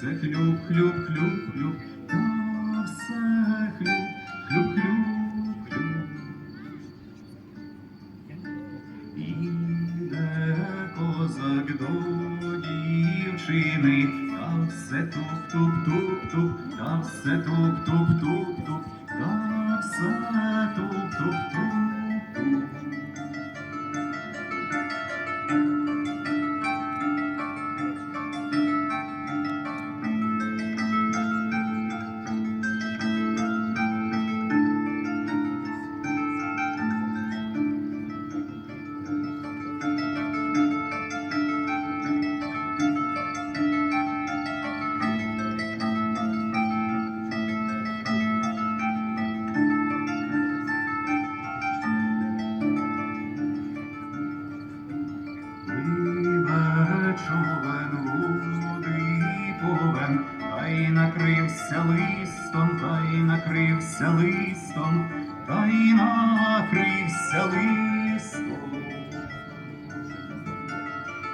Це хлюб, хлюб, хлюб, хлюб.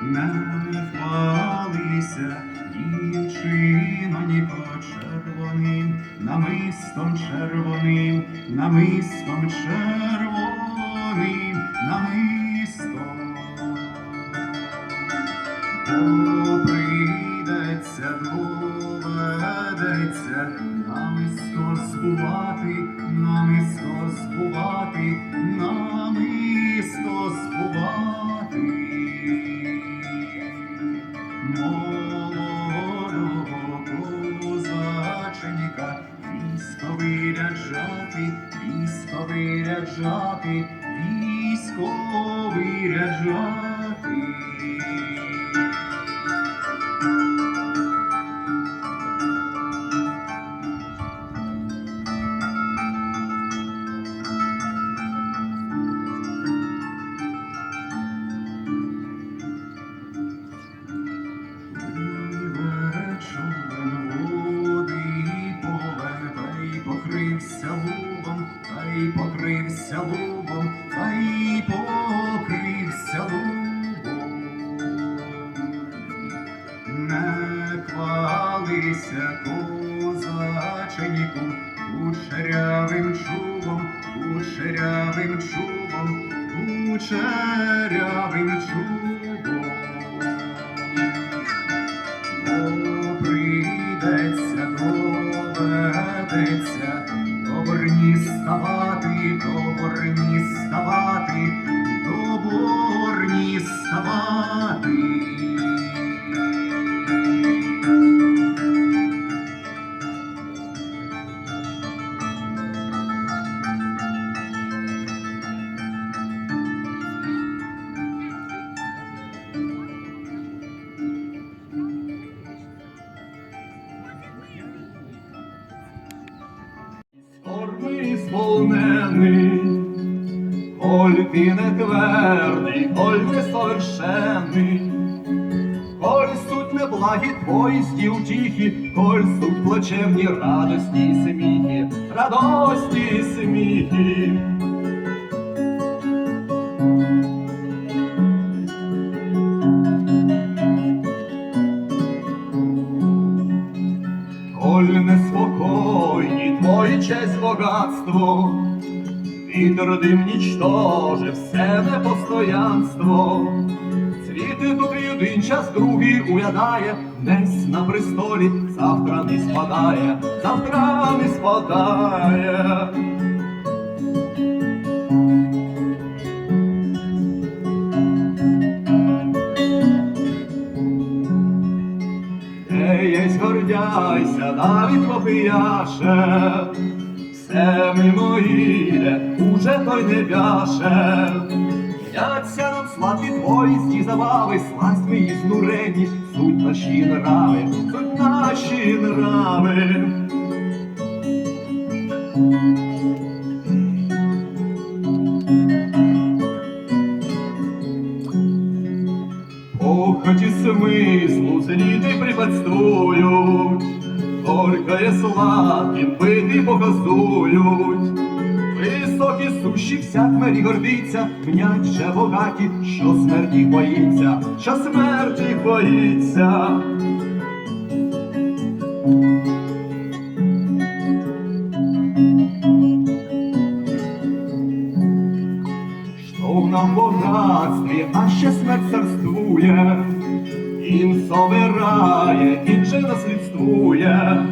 Не впалися, дівчиноніко червоним, намистом червоним, намистом червоним, намистом. Бо прийдеться, доведеться, намисто збувати, намисто збувати, намисто збувати. shopping доведеться, добрні ставати, добрні ставати, Форми сповнений, коль ти не твердий, коль не совершенний, коль суть неблагі твої сті утіхи, коль суть плачевні радості і сміхи, радості і сміхи. Честь богатство, Вітер дим нічтожив все непостоянство. Світи тут і один час другий уядає, десь на престолі завтра не спадає, завтра не спадає. Гордяйся, навіть попияше, все мимо уже той не вяше. Яться нам сладкі твої сті забави, сласть ми і знурені, суть наші нрави, суть наші нрави. Похоті смислу сліди припадствують, Горько є сладким, пити показують. Високі сущі всяк мері гордиться, же богаті, що смерті боїться, що смерті боїться. Що в нам богатстві, а ще смерть царствує, Він собирає, же наслідствує. существує.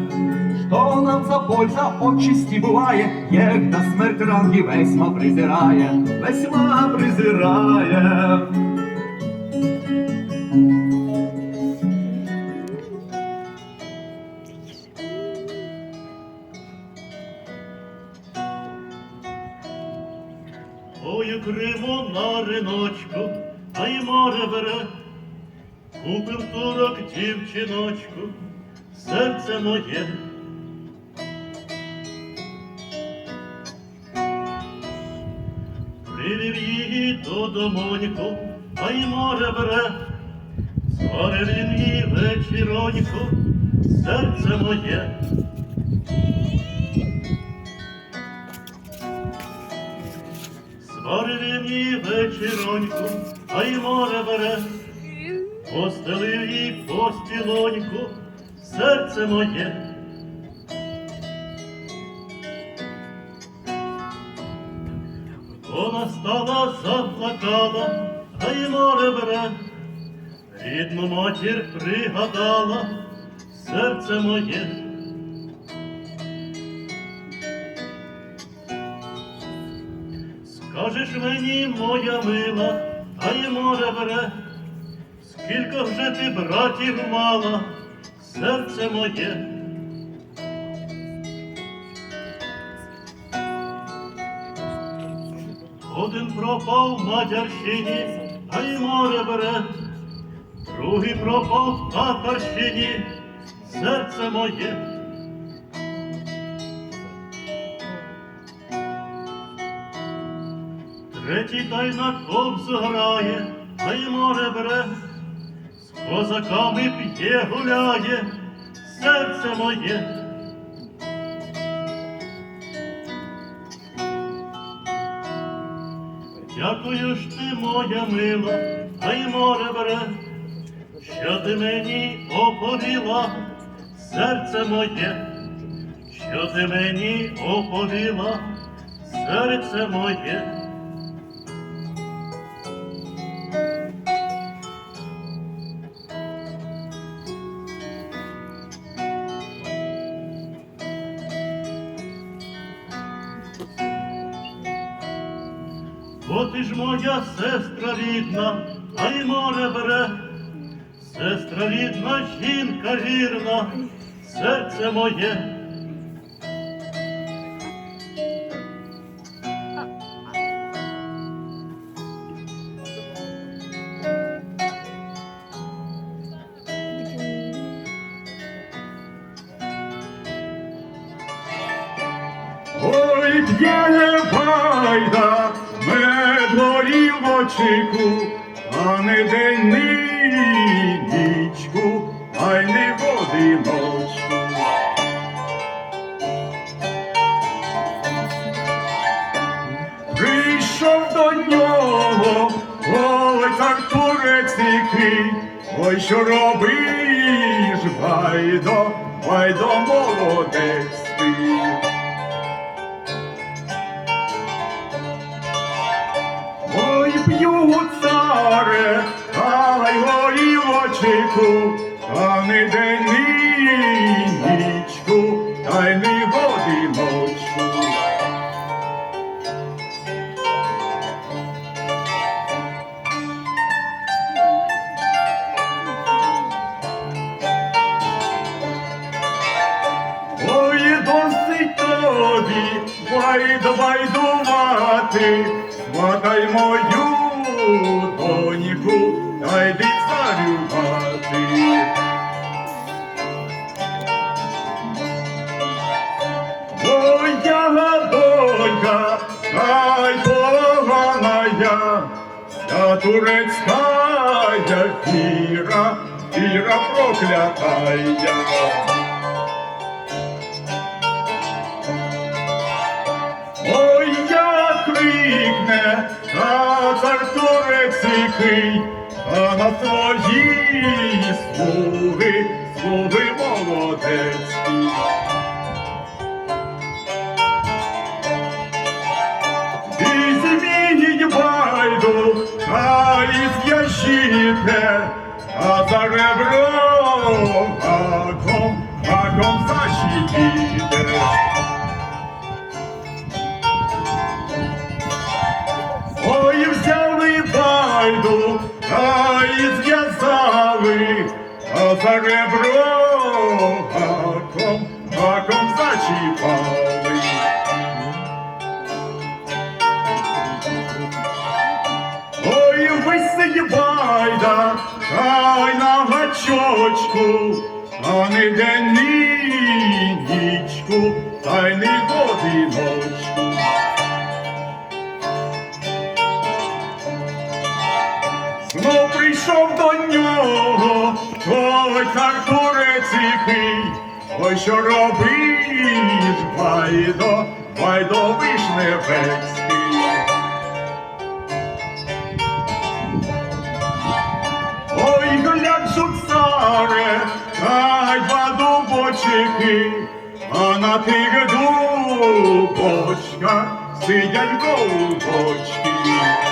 Что нам за польза отчисті буває, як на смерть ранги весьма презирає, весьма презирає. Ой, криво на риночку, а й море бере, купив турок дівчиночку, серце моє. Привів її додомоньку, а й море бере, зварив він їй вечіроньку, серце моє. Зварив він їй вечіроньку, а й море бере, постелив їй постілоньку, серце моє. Вона стала, заплакала, а й море бере, рідну матір пригадала, серце моє. Скажеш мені, моя мила, а й море бере, скільки вже ти братів мала, серце моє. Один пропав в Мадярщині, а й море бере, другий пропав в Татарщині, серце моє. Третій та й на кобзу грає, а й море бере, козаками п'є гуляє, серце моє. Дякую ж ти, моя мила, а й море бере, що ти мені оповіла, серце моє, що ти мені оповіла, серце моє. Рідна, та й море бере, сестра рідна, жінка вірна, серце моє. Горів а не день ні нічку, а й не годиночку. Прийшов до нього, так турець який, ой, що робиш, байдо, байдо молодець. П'ю царе, ай горі в а не день ні нічку, та й не годиночку. Ой, досить тобі, сватай мою турецкая віра, віра проклятая. Ой, як крикне, татар турецький, а на свої слуги, байду, та й зв'язали, а за ребро маком, маком зачіпали. Ой, висить байда, хай на гачочку, а не день ні нічку, та й не годиночку. Той картурець який, ой, що робиш, байдо, байдо вишневецький. Ой, гляджу, царе, хай два дубочики, а на тих дубочках сидять голубочки.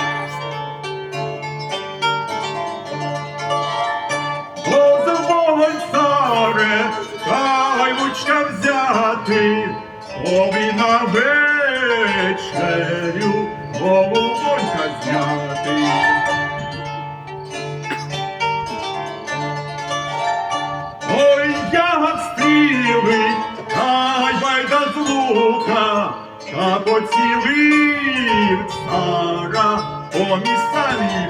Тобі на вечерю голубонька зняти. Ой, ягод стріли, хай байда з лука, та поцілив цара по місцевій